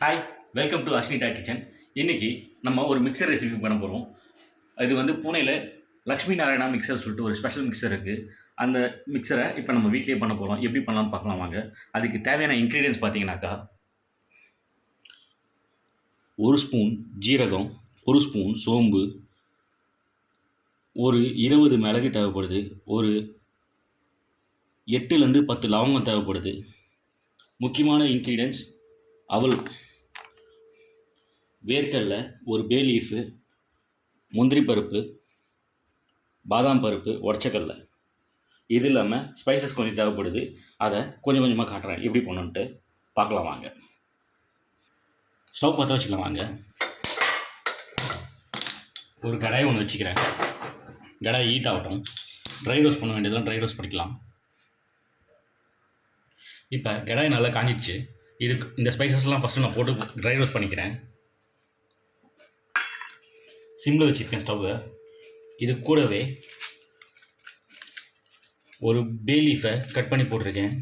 Hi welcome to Asnitha kitchen இன்றைக்கி நம்ம ஒரு மிக்சர் ரெசிபி பண்ண போகிறோம் இது வந்து புனேயில் லக்ஷ்மி நாராயணா மிக்சர் சொல்லிட்டு ஒரு ஸ்பெஷல் மிக்சர் இருக்குது அந்த மிக்சரை இப்போ நம்ம வீட்லேயே பண்ண போகிறோம் எப்படி பண்ணலாம்னு பார்க்கலாம் வாங்க. அதுக்கு தேவையான இன்க்ரீடியன்ஸ் பார்த்தீங்கன்னாக்கா ஒரு ஸ்பூன் ஜீரகம் ஒரு ஸ்பூன் சோம்பு ஒரு இருபது மிளகு தேவைப்படுது ஒரு எட்டுலேருந்து பத்து லவங்கம் தேவைப்படுது. முக்கியமான இன்க்ரீடியன்ஸ் அவள் வேர்க்கடலை ஒரு பே லீஃபு முந்திரி பருப்பு பாதாம் பருப்பு உடச்சக்கடல. இது இல்லாமல் ஸ்பைசஸ் கொஞ்சம் தேவைப்படுது. அதை கொஞ்சம் கொஞ்சமாக காட்டுறேன். எப்படி பண்ணுன்ட்டு பார்க்கலாம் வாங்க. ஸ்டவ் பற்ற வச்சுக்கலாம் வாங்க. ஒரு கடாய் ஒன்று வச்சுக்கிறேன். கடாய் ஹீட் ஆகட்டும். ட்ரை ரோஸ் பண்ண வேண்டியதெல்லாம் ட்ரை ரோஸ் பண்ணிக்கலாம். இப்போ கடாய் நல்லா காஞ்சிடுச்சு. இது இந்த ஸ்பைசஸ்லாம் ஃபஸ்ட்டு நான் போட்டு ட்ரை ரோஸ்ட் பண்ணிக்கிறேன். சிம்மில் வச்சுருக்கேன் ஸ்டவ்வை இது கூடவே ஒரு பே லீஃபை கட் பண்ணி போட்டிருக்கேன்.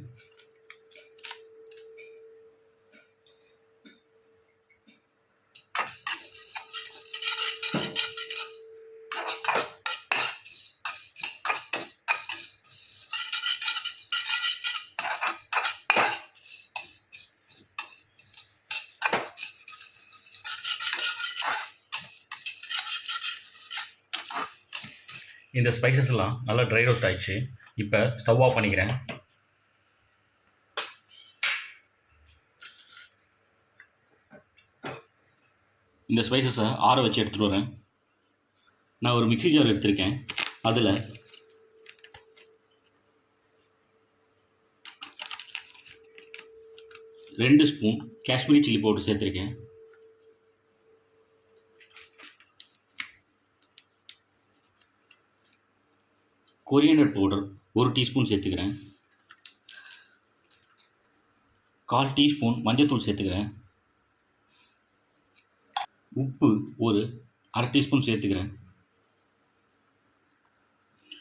இந்த ஸ்பைசஸ் எல்லாம் நல்லா ட்ரை ரோஸ்ட் ஆகிடுச்சு இப்போ ஸ்டவ் ஆஃப் பண்ணிக்கிறேன். இந்த ஸ்பைசஸை ஆற வச்சு எடுத்துகிட்டு வரேன். நான் ஒரு மிக்ஸி ஜார் எடுத்திருக்கேன். அதில் ரெண்டு ஸ்பூன் காஷ்மீரி சில்லி பவுடர் சேர்த்துருக்கேன். கொரியண்டர் பவுடர் ஒரு டீஸ்பூன் சேர்த்துக்கிறேன். கால் டீஸ்பூன் மஞ்சத்தூள் சேர்த்துக்கிறேன். உப்பு ஒரு அரை டீஸ்பூன் சேர்த்துக்கிறேன்.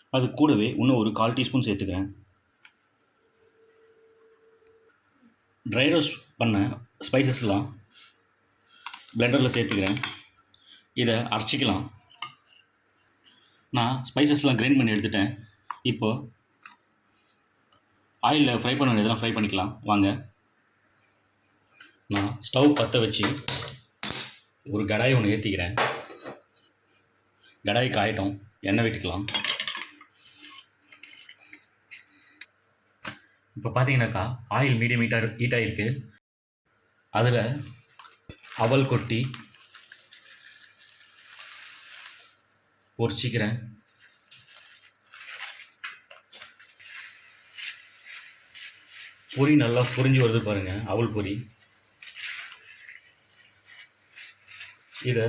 அது கூடவே இன்னும் ஒரு கால் டீஸ்பூன் சேர்த்துக்கிறேன். ட்ரை ரோஸ்ட் பண்ண ஸ்பைசஸ்லாம் பிளெண்டரில் சேர்த்துக்கிறேன். இதை அரைச்சிக்கலாம். நான் ஸ்பைசஸ்லாம் கிரைண்ட் பண்ணி எடுத்துட்டேன். இப்போது ஆயிலில் ஃப்ரை பண்ண வேண்டியதெல்லாம் ஃப்ரை பண்ணிக்கலாம். வாங்க. நான் ஸ்டவ் பற்ற வச்சு ஒரு கடாயை ஒன்று ஏற்றிக்கிறேன் கடாய் காயட்டும் எண்ணெய் விட்டுக்கலாம். இப்போ பார்த்தீங்கன்னாக்கா ஆயில் மீடியம் ஹீட்டாக ஹீட்டாக இருக்குது அதில் அவல் கொட்டி பொரிச்சிக்கிறேன் பொறி நல்லா பொறிஞ்சு வருது பாருங்கள் அவல் பொறி. இதை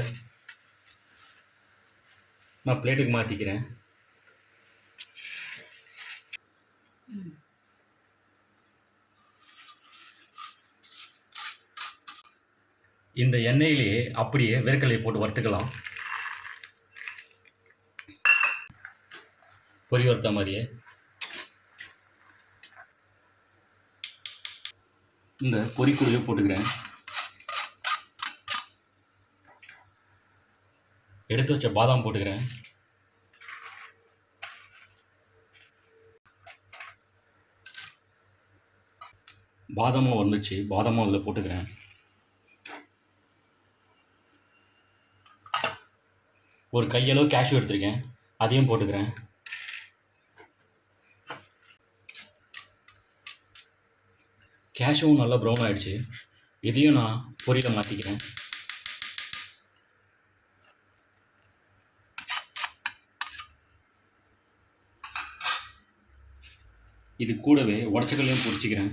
நான் பிளேட்டுக்கு மாற்றிக்கிறேன் இந்த எண்ணெயிலேயே அப்படியே வேர்க்கடலையை போட்டு வறுத்துக்கலாம். பொரி வறுத்த மாதிரியே. இந்த பொரி போட்டுக்கிறேன். எடுத்து வச்ச பாதாம் போட்டுக்கிறேன். பாதாமும் வந்துச்சு. பாதாமும் அதில் போட்டுக்கிறேன். ஒரு கையளவு கேஷ்யூ எடுத்திருக்கேன். அதையும் போட்டுக்கிறேன். கேஷுவும் நல்லா ப்ரௌன் ஆகிடுச்சு இதையும் நான் பொரியில் மாற்றிக்கிறேன் இது கூடவே உடச்சக்கல்லையும் பொரிச்சிக்கிறேன்.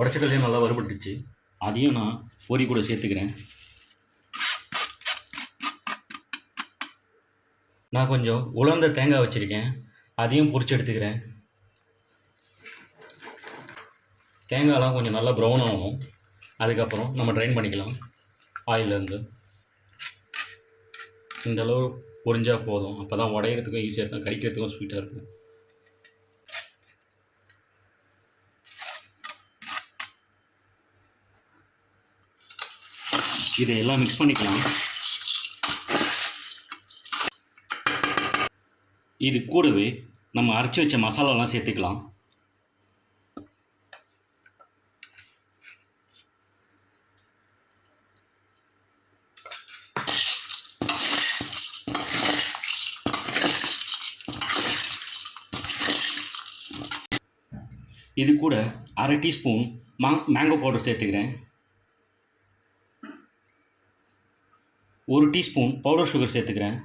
உடச்சக்கல்லையும் நல்லா வறுபட்டுச்சு அதையும் நான் பொரி கூட சேர்த்துக்கிறேன். நான் கொஞ்சம் உலர்ந்த தேங்காய் வச்சுருக்கேன். அதையும் பொரிச்சு எடுத்துக்கிறேன். தேங்காயெலாம் கொஞ்சம் நல்லா ப்ரௌன் ஆகும். அதுக்கப்புறம் நம்ம ட்ரைன் பண்ணிக்கலாம். ஆயிலேருந்து இந்தளவு அளவு போதும். அப்போ தான் உடையிறதுக்கும் ஈஸியாக இருக்கும். கடிக்கிறதுக்கும் ஸ்வீட்டாக இருக்கும். இதை எல்லாம் மிக்ஸ் பண்ணிக்கலாம். இது கூடவே நம்ம அரைச்சி வச்ச மசாலாலாம் சேர்த்துக்கலாம். இது கூட அரை டீஸ்பூன் மா மேங்கோ பவுடர் சேர்த்துக்கிறேன். ஒரு டீஸ்பூன் பவுடர் சுகர் சேர்த்துக்கிறேன்.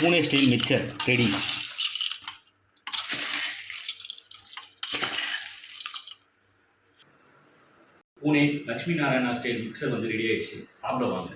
Pune style mixture ready. Pune Lakshmi Narayana style mixture வந்து ரெடி ஆயிடுச்சு. சாப்பிட வாங்க.